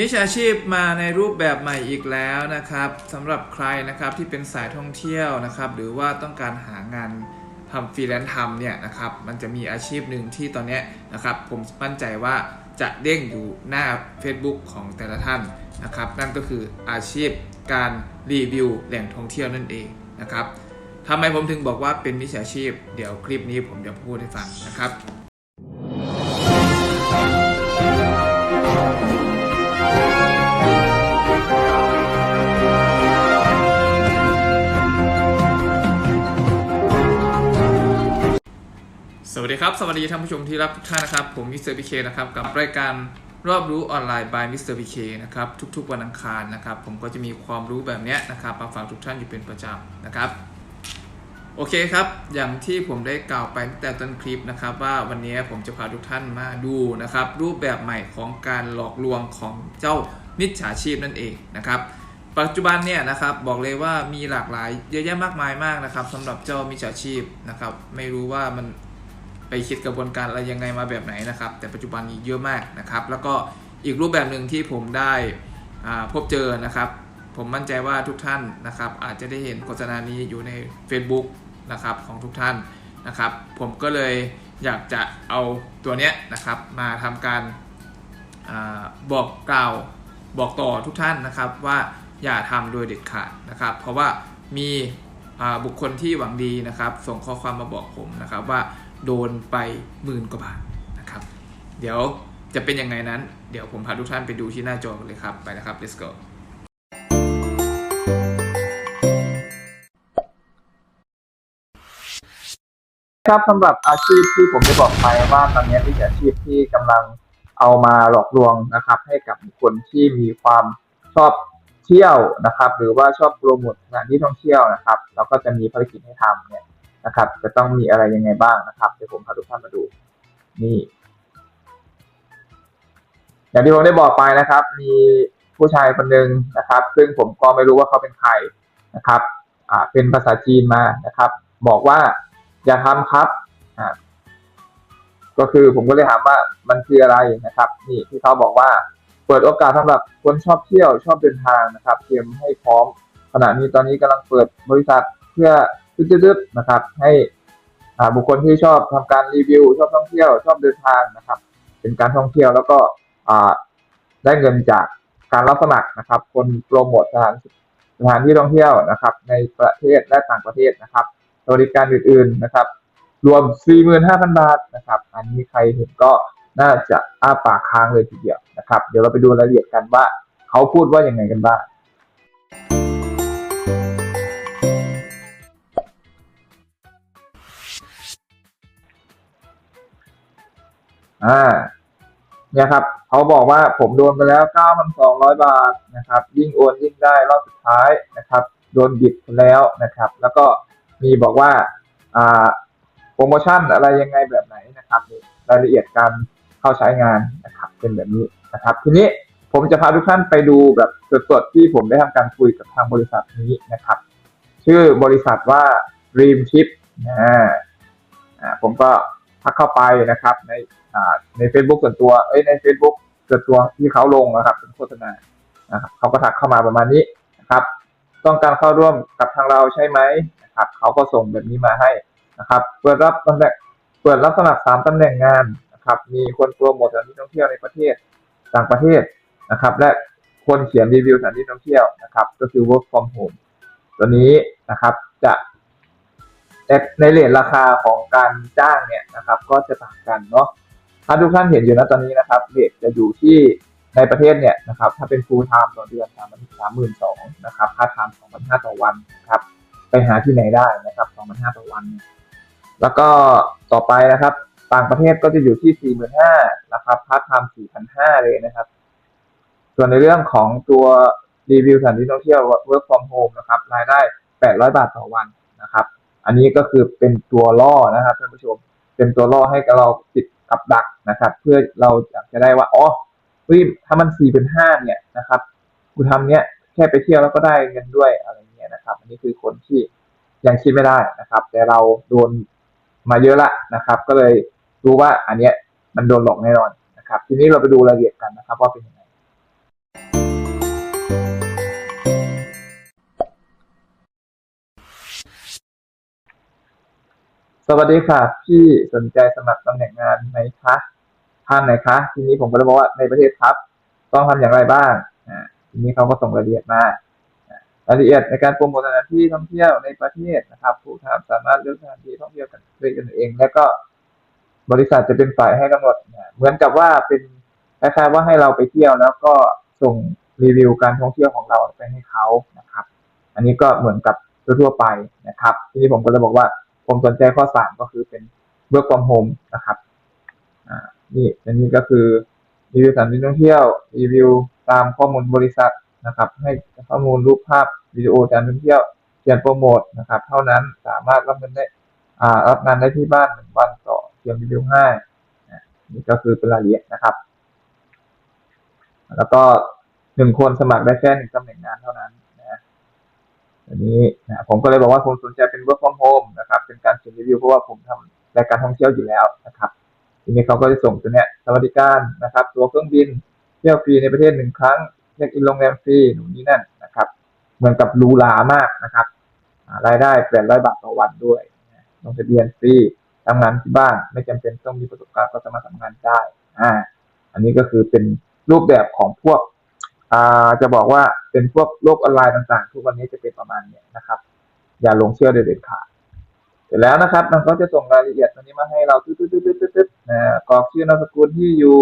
วิชาชีพมาในรูปแบบใหม่อีกแล้วนะครับสำหรับใครนะครับที่เป็นสายท่องเที่ยวนะครับ หรือว่าต้องการหางานทำฟรีแลนซ์ทำเนี่ยนะครับมันจะมีอาชีพหนึ่งที่ตอนนี้นะครับ ผมมั่นใจว่าจะเด้งอยู่หน้า Facebook ของแต่ละท่านนะครับ นั่นก็คืออาชีพการรีวิวแหล่งท่องเที่ยวนั่นเองนะครับทำไมผมถึงบอกว่าเป็นมิจฉาชีพ เดี๋ยวคลิปนี้ผมจะพูดให้ฟังนะครับ วัสดีครับ สวัสดีท่านผู้ชมที่รักทุกท่านนะครับ ผมมิสเตอร์พีเคนะครับ กับรายการรอบรู้ออนไลน์ by มิสเตอร์พีเคนะครับ ทุกๆวันอังคารนะครับ ผมก็จะมีความรู้แบบนี้นะครับมาฝากทุกท่านอยู่เป็นประจำนะครับ โอเคครับ อย่างที่ผมได้กล่าวไปตั้งแต่ต้นคลิปนะครับ ว่าวันนี้ผมจะพาทุกท่านมาดูนะครับ รูปแบบใหม่ของการหลอกลวงของเจ้ามิจฉาชีพนั่นเองนะครับปัจจุบันเนี่ยนะครับบอกเลยว่ามีหลากหลายเยอะแยะมากมายมากนะครับสำหรับเจ้ามิจฉาชีพนะครับ ไม่รู้ว่ามัน ไปคิดกระบวนการอะไรยังไงมาแบบไหนนะครับ แต่ปัจจุบันนี้เยอะมากนะครับ แล้วก็อีกรูปแบบหนึ่งที่ผมได้พบเจอนะครับ ผมมั่นใจว่าทุกท่านนะครับ อาจจะได้เห็นโฆษณานี้อยู่ใน Facebook นะครับของทุกท่านนะครับ ผมก็เลยอยากจะเอาตัวเนี้ยนะครับมาทำการอาบอกกล่าวบอกต่อทุกท่านนะครับว่าอย่าทำโดยเด็ดขาดนะครับ เพราะว่ามีบุคคลที่หวังดีนะครับ ส่งข้อความมาบอกผมนะครับว่า โดนไปหมื่นกว่าบาทนะครับ เดี๋ยวจะเป็นยังไงนั้น เดี๋ยวผมพาทุกท่านไปดูที่หน้าจอกันเลยครับ ไปนะครับ let's go ครับสำหรับอาชีพที่ผมได้บอกไปว่าตอนนี้มีอาชีพที่กำลังเอามาหลอกลวงนะครับ ให้กับคคลที่มีความชอบเที่ยวนะครับ หรือว่าชอบโปรโมทสถานที่ท่องเที่ยวนะครับแล้วก็จะมีภารกิจให้ทำเนี่ย นะครับ จะต้องมีอะไรยังไงบ้างนะครับเดี๋ยวผมพาทุกท่านมาดูนี่อย่างที่ผมได้บอกไปนะครับ มีผู้ชายคนหนึ่งนะครับ ซึ่งผมก็ไม่รู้ว่าเขาเป็นใครนะครับอ่าเป็นภาษาจีนมานะครับ บอกว่าอย่าทำครับอ่าก็คือผมก็เลยถามว่ามันคืออะไรนะครับ นี่ที่เขาบอกว่าเปิดโอกาสสำหรับคนชอบเที่ยวชอบเดินทางนะครับ เตรียมให้พร้อมขณะนี้ตอนนี้กำลังเปิดบริษัทเพื่อ ดึ๊ดๆนะครับ ให้บุคคลที่ชอบทำการรีวิว ชอบท่องเที่ยว ชอบเดินทางนะครับ เป็นการท่องเที่ยวแล้วก็ได้เงินจากการรับสมัครนะครับ คนโปรโมทสถานสถานที่ท่องเที่ยวนะครับ ในประเทศและต่างประเทศนะครับสวัสดิการอื่นๆนะครับ รวม 45,000 บาทนะครับ อันนี้ใครเห็นก็น่าจะอ้าปากค้างเลยทีเดียวนะครับ เดี๋ยวเราไปดูรายละเอียดกันว่า เขาพูดว่าอยังไงกันบ้าง อ่า เนี่ยครับเขาบอกว่าผมโดนไปแล้ว9,200บาทนะครับ ยิ่งโอนยิ่งได้รอบสุดท้ายนะครับ โดนบิดแล้วนะครับ แล้วก็มีบอกว่า อ่า โปรโมชั่นอะไรยังไงแบบไหนนะครับรายละเอียดการเข้าใช้งานนะครับ เป็นแบบนี้นะครับ ทีนี้ผมจะพาทุกท่านไปดูแบบสดๆที่ผมได้ทำการคุยกับทางบริษัทนี้นะครับ ชื่อบริษัทว่า Dream Chip นะอ่าผมก็ทักเข้าไปนะครับใน ใน Facebook ส่วนตัวเอ้ยใน Facebook ส่วนตัวที่เขาลงนะครับเป็นโฆษณานะครับเขาก็ทักเข้ามาประมาณนี้นะครับ ต้องการเข้าร่วมกับทางเราใช่ไหมนะครับเขาก็ส่งแบบนี้มาให้นะครับเปิดรับตำแหน่งเปิดรับสมัครสามตำแหน่งงานนะครับ มีคนโปรโมทสถานที่ท่องเที่ยวในประเทศต่างประเทศนะครับ และคนเขียนรีวิวสถานที่ท่องเที่ยวนะครับ ก็คือ work from home ตัวนี้นะครับจะในในเรทราคาของการจ้างเนี่ยนะครับ ก็จะต่างกันเนาะ ถ้าทุกท่านเห็นอยู่นะตอนนี้นะครับเรทจะอยู่ที่ในประเทศเนี่ยนะครับถ้าเป็น full time ต่อเดือนสามสามหมื่นสองนะครับค่า time สองพันห้าต่อวันนะครับไปหาที่ไหนได้นะครับสองพันห้าต่อวัน แล้วก็ต่อไปนะครับต่างประเทศก็จะอยู่ที่สี่หมื่นห้านะครับพาร์ทไทม์สี่พันห้าเลยนะครับ ส่วนในเรื่องของตัวรีวิวสถานที่ท่องเที่ยว work from home นะครับรายได้800บาทต่อวันนะครับ อันนี้ก็คือเป็นตัวล่อนะครับท่านผู้ชม เป็นตัวล่อให้เราติด กับดักนะครับ เพื่อเราอยากจะได้ว่าอ๋อเฮ้ยถ้ามันสี่เป็นห้าเนี่ยนะครับกูทำเนี้ยแค่ไปเที่ยวแล้วก็ได้เงินด้วยอะไรเงี้ยนะครับ อันนี้คือคนที่ยังคิดไม่ได้นะครับ แต่เราโดนมาเยอะละนะครับ ก็เลยรู้ว่าอันเนี้ยมันโดนหลอกแน่นอนนะครับ ทีนี้เราไปดูรายละเอียดกันนะครับ ว่าเป็นยังไง สวัสดีค่ะ พี่สนใจสมัครตำแหน่งงานไหมคะท่านไหนคะ ทีนี้ผมก็เลยบอกว่าในประเทศครับ ต้องทำอย่างไรบ้างทีนี้เขาก็ส่งรายละเอียดมารายละเอียดในการโปรโมทสถานที่ท่องเที่ยวในประเทศนะครับ ผู้ทำสามารถเลือกสถานที่ท่องเที่ยวกันด้วยกันเอง แล้วก็บริษัทจะเป็นฝ่ายให้กำหนดเหมือนกับว่าเป็นคล้ายๆว่าให้เราไปเที่ยวแล้วก็ส่งรีวิวการท่องเที่ยวของเราไปให้เขานะครับ อันนี้ก็เหมือนกับทั่วไปนะครับ ทีนี้ผมก็เลยบอกว่า ผมสนใจข้อสามก็คือเป็น work from home นะครับอ่านี่อันนี้ก็คือรีวิวสถานที่ท่องเที่ยวรีวิวตามข้อมูลบริษัทนะครับ ให้ข้อมูลรูปภาพวิดีโอการท่องเที่ยวเขียนโปรโมทนะครับ เท่านั้นสามารถรับเงินได้อ่ารับงานได้ที่บ้านหนึ่งวันต่อเพียงรีวิวให้านี่ก็คือเป็นรายละเอียดนะครับ แล้วก็หนึ่งคนสมัครได้แค่หนึ่งตำแหน่งงานเท่านั้น อันนี้นะผมก็เลยบอกว่าผมสนใจเป็น work from home นะครับเป็นการเขียนรีวิวเพราะว่าผมทำรายการท่องเที่ยวอยู่แล้วนะครับทีนี้เขาก็จะส่งตัวเนี้ยสวัสดิการนะครับ ตัวเครื่องบินเที่ยวฟรีในประเทศหนึ่งครั้งเช็คอินโรงแรมฟรีหนูนนี่นั่นนะครับเหมือนกับรูหรามากนะครับรายได้แปดร้อยบาทต่อวันด้วยลงทะเบียนฟรีทำงานที่บ้านไม่จำเป็นต้องมีประสบการณ์ก็สามารถทำงานได้อ่าอันนี้ก็คือเป็นรูปแบบของพวก อ่าจะบอกว่าเป็นพวกโลกออนไลน์ต่างๆ ทุกวันนี้จะเป็นประมาณเนี้ยนะครับ อย่าหลงเชื่อเด็ดขาดเสร็จแล้วนะครับ มันก็จะส่งรายละเอียดตัวนี้มาให้เราตึ๊ดตึ๊ดตึ๊ดตึ๊ดตึ๊ดตึ๊ดนะกรอกชื่อนามสกุลที่อยู่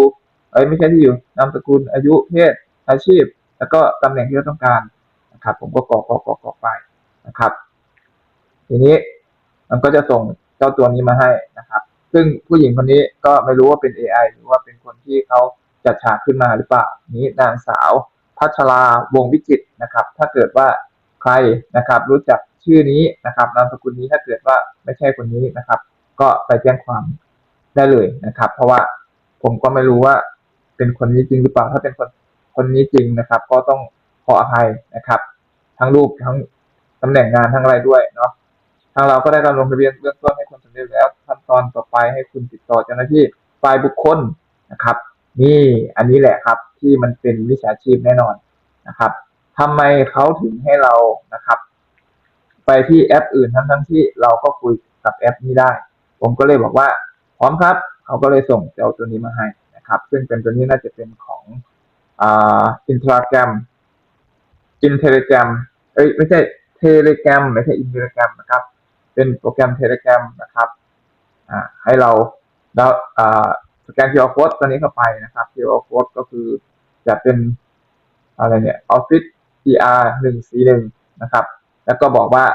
เอ้ยไม่ใช่ที่อยู่นามสกุลอายุเพศอาชีพ แล้วก็ตำแหน่งที่เราต้องการนะครับ ผมก็กรอกกรอกกรอกกรอกไปนะครับ ทีนี้มันก็จะส่งเจ้าตัวนี้มาให้นะครับ ซึ่งผู้หญิงคนนี้ก็ไม่รู้ว่าเป็น AI หรือว่าเป็นคนที่เขาจัดฉากขึ้นมาหรือเปล่า นี้นางสาว พัชราวงวิจิตนะครับ ถ้าเกิดว่าใครนะครับ รู้จักชื่อนี้นะครับนามสกุลนี้ถ้าเกิดว่าไม่ใช่คนนี้นะครับ ก็ไปแจ้งความได้เลยนะครับ เพราะว่าผมก็ไม่รู้ว่าเป็นคนนี้จริงหรือเปล่าถ้าเป็นคนคนนี้จริงนะครับ ก็ต้องขออภัยนะครับ ทั้งรูปทั้งตำแหน่งงานทั้งอะไรด้วยเนาะทางเราก็ได้การลงทะเบียนเบื้องต้นให้คนสำเร็จแล้วขั้นตอนต่อไปให้คุณติดต่อเจ้าหน้าที่ฝ่ายบุคคลนะครับ นี่อันนี้แหละครับ ที่มันเป็นวิชาชีพแน่นอนนะครับทำไมเขาถึงให้เรานะครับ ไปที่แอปอื่นทั้งทั้งที่เราก็คุยกับแอปนี้ได้ ผมก็เลยบอกว่าพร้อมครับ เขาก็เลยส่งเจ้าตัวนี้มาให้นะครับ ซึ่งเป็นตัวนี้น่าจะเป็นของอินทราแกรมอินเทเลแกรมเอ้ยไม่ใช่เทเลแกรมไม่ใช่อินเทเลแกรมนะครับ เป็นโปรแกรมเทเลแกรมนะครับให้เราเราอ่า สแกน QR code ตัวนี้เข้าไปนะครับ QR code ก็คือจะเป็นอะไรเนี่ย Office PR หนึ่งสี่หนึ่งนะครับ แล้วก็บอกว่า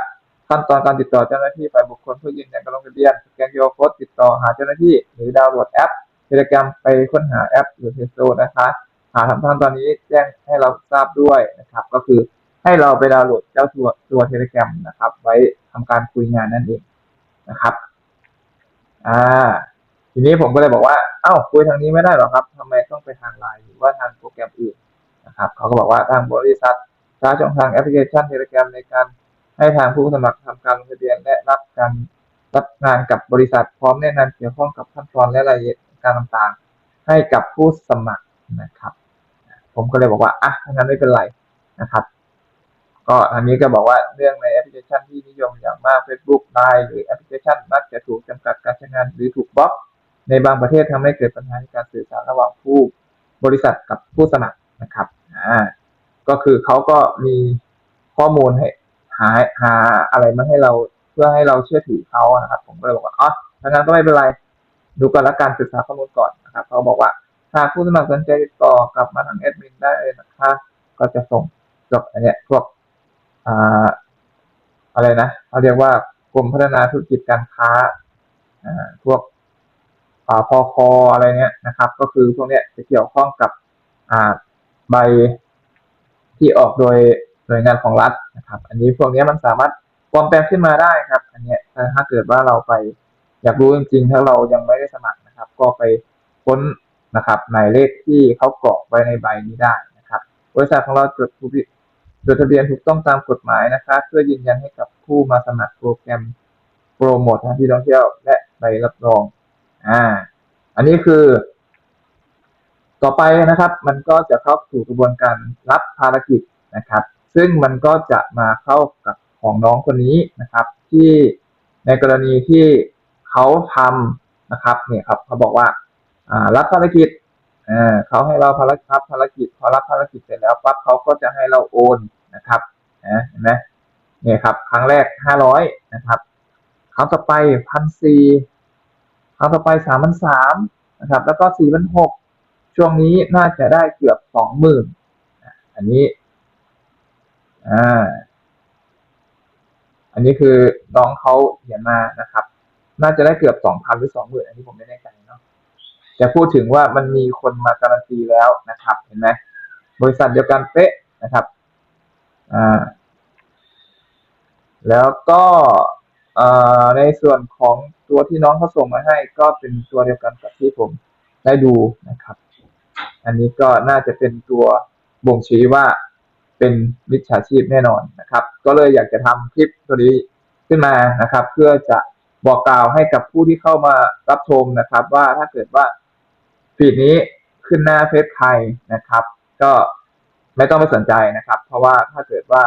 ขั้นตอนการติดต่อเจ้าหน้าที่ฝ่ายบุคคลเพื่อยืนยันการลงทะเบียนสแกน QR code ติดต่อหาเจ้าหน้าที่ หรือดาวน์โหลดแอปเทเลกรมไปค้นหาแอปหรือเพจโซนะคะหาทำท่านตอนนี้แจ้งให้เราทราบด้วยนะครับ ก็คือให้เราไปดาวน์โหลดเจ้าตัวตัวเทเลกรมนะครับ ไว้ทำการคุยงานนั่นเองนะครับ อ่า ทีนี้ผมก็เลยบอกว่าเอ้าคุยทางนี้ไม่ได้หรอครับทำไมต้องไปทางไลน์หรือว่าทางโปรแกรมอื่นนะครับเขาก็บอกว่าทางบริษัทใช้ช่องทางแอปพลิเคชันเทเลกรมในการให้ทางผู้สมัครทำการลงทะเบียนและรับการรับงานกับบริษัทพร้อมแนะนำเกี่ยวข้องกับขั้นตอนและรายละเอียดการต่างๆ ให้กับผู้สมัครนะครับ ผมก็เลยบอกว่าอะงั้นไม่เป็นไรนะครับก็อันนี้ก็บอกว่าเรื่องในแอปพลิเคชันที่นิยมอย่างมาก Facebook Line หรือแอปพลิเคชันมักจะถูกจำกัดการใช้งานหรือถูกบล็อก ในบางประเทศทำให้เกิดปัญหาในการสื่อสารระหว่างผู้บริษัทกับผู้สมัครนะครับอ่าก็คือเขาก็มีข้อมูลให้หาหาอะไรมาให้เราเพื่อให้เราเชื่อถือเขานะครับ ผมก็เลยบอกว่าอ๋อถ้างั้นก็ไม่เป็นไรดูก่อนละกันศึกษาข้อมูลก่อนนะครับเขาบอกว่าหากผู้สมัครสนใจติดต่อกลับมาทางแอดมินได้เลยนะคะก็จะส่งจบอันเนี้ยพวกอ่าอะไรนะเขาเรียกว่ากรมพัฒนาธุรกิจการค้าอ่าพวก พอคออะไรเนี้ยนะครับ ก็คือพวกเนี้ยจะเกี่ยวข้องกับอ่าใบที่ออกโดยหน่วยงานของรัฐนะครับ อันนี้พวกนี้มันสามารถปลอมแปลงขึ้นมาได้ครับ อันนี้ถ้าเกิดว่าเราไปอยากรู้จริงๆ ถ้าเรายังไม่ได้สมัครนะครับ ก็ไปค้นนะครับหมายเลขที่เขากรอกไว้ในใบนี้ได้นะครับ บริษัทของเราจดจดทะเบียนถูกต้องตามกฎหมายนะครับ เพื่อยืนยันให้กับผู้มาสมัครโปรแกรมโปรโมทที่ท่องเที่ยวและใบรับรอง อ่า อันนี้คือ ต่อไปนะครับ มันก็จะเข้าสู่กระบวนการรับภารกิจนะครับ ซึ่งมันก็จะมาเข้ากับของน้องคนนี้นะครับ ที่ในกรณีที่เขาทำนะครับเนี่ยครับเขาบอกว่าอ่ารับภารกิจอ่าเขาให้เราภารกิจรับภารกิจพอรับภารกิจเสร็จแล้วปั๊บเขาก็จะให้เราโอนนะครับนะเห็นไหมเนี่ยครับ ครั้งแรกห้าร้อยนะครับ ครั้งต่อไปพันสี่ ครั้งต่อไปสามพันสามนะครับ แล้วก็สี่พันหกช่วงนี้น่าจะได้เกือบสองหมื่นอันนี้อ่าอันนี้คือน้องเขาเขียนมานะครับ น่าจะได้เกือบสองพันหรือสองหมื่นอันนี้ผมไม่แน่ใจเนาะแต่พูดถึงว่ามันมีคนมาการันตีแล้วนะครับ เห็นไหมบริษัทเดียวกันเป๊ะนะครับอ่าแล้วก็ ในส่วนของตัวที่น้องเขาส่งมาให้ ก็เป็นตัวเดียวกันกับที่ผมได้ดูนะครับ อันนี้ก็น่าจะเป็นตัวบ่งชี้ว่าเป็นมิจฉาชีพแน่นอนนะครับ ก็เลยอยากจะทำคลิปตัวนี้ขึ้นมานะครับ เพื่อจะบอกกล่าวให้กับผู้ที่เข้ามารับชมนะครับ ว่าถ้าเกิดว่าฟีดนี้ขึ้นหน้าเฟซใครนะครับ ก็ไม่ต้องไปสนใจนะครับ เพราะว่าถ้าเกิดว่า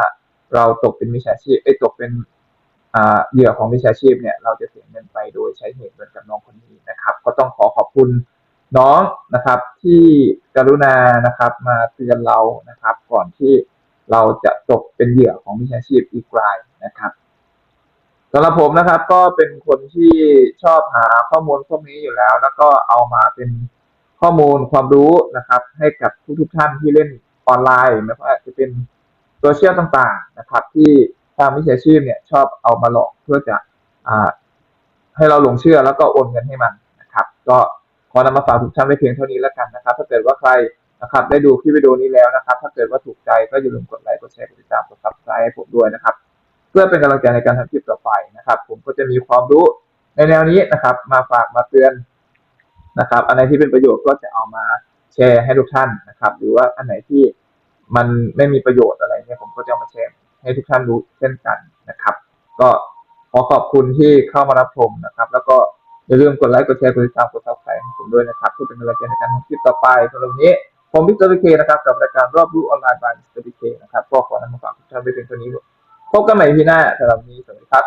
เราตกเป็นมิจฉาชีพไอ้ตกเป็น เหยื่อของมิจฉาชีพเนี่ยเราจะเสียเงินไปโดยใช้เหตุเหมือนกับน้องคนนี้นะครับ ก็ต้องขอขอบคุณน้องนะครับที่กรุณานะครับมาเตือนเรานะครับ ก่อนที่เราจะตกเป็นเหยื่อของมิจฉาชีพอีกรายนะครับสำหรับผมนะครับก็เป็นคนที่ชอบหาข้อมูลพวกนี้อยู่แล้ว แล้วก็เอามาเป็นข้อมูลความรู้นะครับ ให้กับทุกๆท่านที่เล่นออนไลน์ไม่ว่าจะเป็นโซเชียลต่างๆนะครับ ที่ ทางมิจฉาชีพเนี่ยชอบเอามาหลอกเพื่อจะอ่าให้เราหลงเชื่อแล้วก็โอนเงินให้มันนะครับ ก็ขอนำมาฝากทุกท่านไว้เพียงเท่านี้แล้วกันนะครับ ถ้าเกิดว่าใครนะครับได้ดูคลิปวิดีโอนี้แล้วนะครับ ถ้าเกิดว่าถูกใจก็อย่าลืมกดไลค์กดแชร์กดติดตามกดซับสไครต์ให้ผมด้วยนะครับ เพื่อเป็นกำลังใจในการทำคลิปต่อไปนะครับ ผมก็จะมีความรู้ในแนวนี้นะครับ มาฝากมาเตือนนะครับ อันไหนที่เป็นประโยชน์ก็จะเอามาแชร์ให้ทุกท่านนะครับ หรือว่าอันไหนที่มันไม่มีประโยชน์อะไรเนี่ยผมก็จะเอามาแชร์ ให้ทุกท่านรู้เช่นกันนะครับ ก็ขอขอบคุณที่เข้ามารับชมนะครับ แล้วก็อย่าลืมกดไลค์ กดแชร์ กดติดตาม กดซับสไครต์ให้ผมด้วยนะครับเพื่อเป็นกำลังใจในการทำคลิปต่อไปสำหรับวันนี้ ผมพิสเตอร์พีเคนะครับกับรายการรอบรู้ออนไลน์บายพิสเตอร์พีเคนะครับก็ขอนำมาฝากทุกท่านไว้เพียงเท่านี้พบกันใหม่ที่หน้าสำหรับวันนี้สวัสดีครับ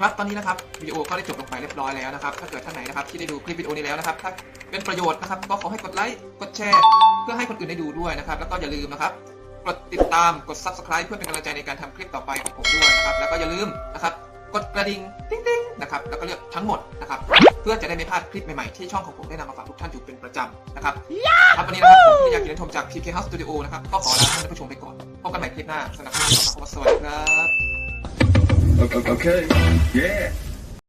ครับตอนนี้นะครับวิดีโอก็ได้จบลงไปเรียบร้อยแล้วนะครับ ถ้าเกิดท่านไหนนะครับที่ได้ดูคลิปวิดีโอนี้แล้วนะครับ ถ้าเป็นประโยชน์นะครับ ก็ขอให้กดไลค์กดแชร์ เพื่อให้คนอื่นได้ดูด้วยนะครับ แล้วก็อย่าลืมนะครับ ดติดตามกด subscribe เพื่อเป็นกำลังใจในการทำคลิปต่อไปของผมด้วยนะครับ แล้วก็อย่าลืมนะครับ กดกระดิ่งติ๊งติ๊งนะครับ แล้วก็เลือกทั้งหมดนะครับ เพื่อจะได้ไม่พลาดคลิปใหม่ๆ ที่ช่องของผมได้นำมาฝากทุกท่านอยู่เป็นประจำนะครับครับวันนี้นะครับผมที่อยากกินชมจาก PK House Studio นะครับ ก็ขอลาท่านผู้ชมไปก่อน พบกันใหม่คลิปหน้าสำหรับคลิปนี้ขอสวัสดีครับ Okay. okay. Yeah.